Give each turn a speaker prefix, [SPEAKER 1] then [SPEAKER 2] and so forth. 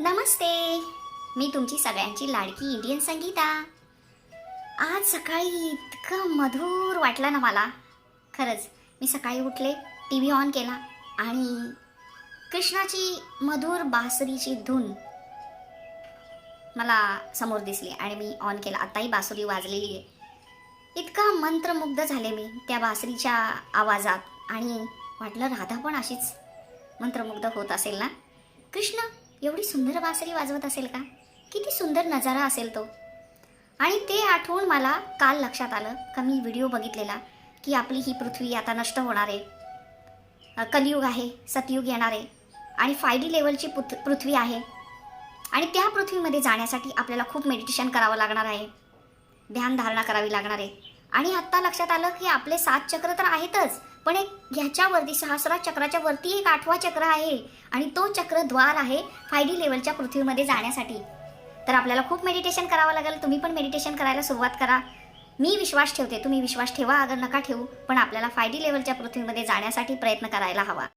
[SPEAKER 1] नमस्ते. मी तुमची सगळ्यांची लाडकी इंडियन संगीता. आज सकाळी इतकं मधुर वाटलं ना मला. खरंच मी सकाळी उठले टी व्ही ऑन केला आणि कृष्णाची मधुर बासरीची धून मला समोर दिसली आणि मी ऑन केला. आत्ताही बासुरी वाजलेली आहे. इतका मंत्रमुग्ध झाले मी त्या बासरीच्या आवाजात आणि वाटलं राधा पण अशीच मंत्रमुग्ध होत असेल ना? कृष्ण एवढी सुंदर बासरी वाजवत असेल का? किती सुंदर नजारा असेल तो. आणि ते आठवून मला काल लक्षात आलं का मी व्हिडिओ बघितलेला की आपली ही पृथ्वी आता नष्ट होणार आहे. कलियुग आहे सतयुग येणार आहे आणि फाय डी लेवलची पुथ पृथ्वी आहे. आणि त्या पृथ्वीमध्ये जाण्यासाठी आपल्याला खूप मेडिटेशन करावं लागणार आहे. ध्यानधारणा करावी लागणार आहे. आणि आत्ता लक्षात आलं की आपले सात चक्र तर आहेतच पण एक ह्याच्यावरती सहस्रा चक्राच्या वरती एक आठवा चक्र आहे. आणि तो चक्र द्वार आहे फाय डी लेवलच्या पृथ्वीमध्ये जाण्यासाठी. तर आपल्याला खूप मेडिटेशन करावं लागेल. तुम्ही पण मेडिटेशन करायला सुरुवात करा. मी विश्वास ठेवते. तुम्ही विश्वास ठेवा अगर नका ठेवू पण आपल्याला फाय डी लेवलच्या पृथ्वीमध्ये जाण्यासाठी प्रयत्न करायला हवा.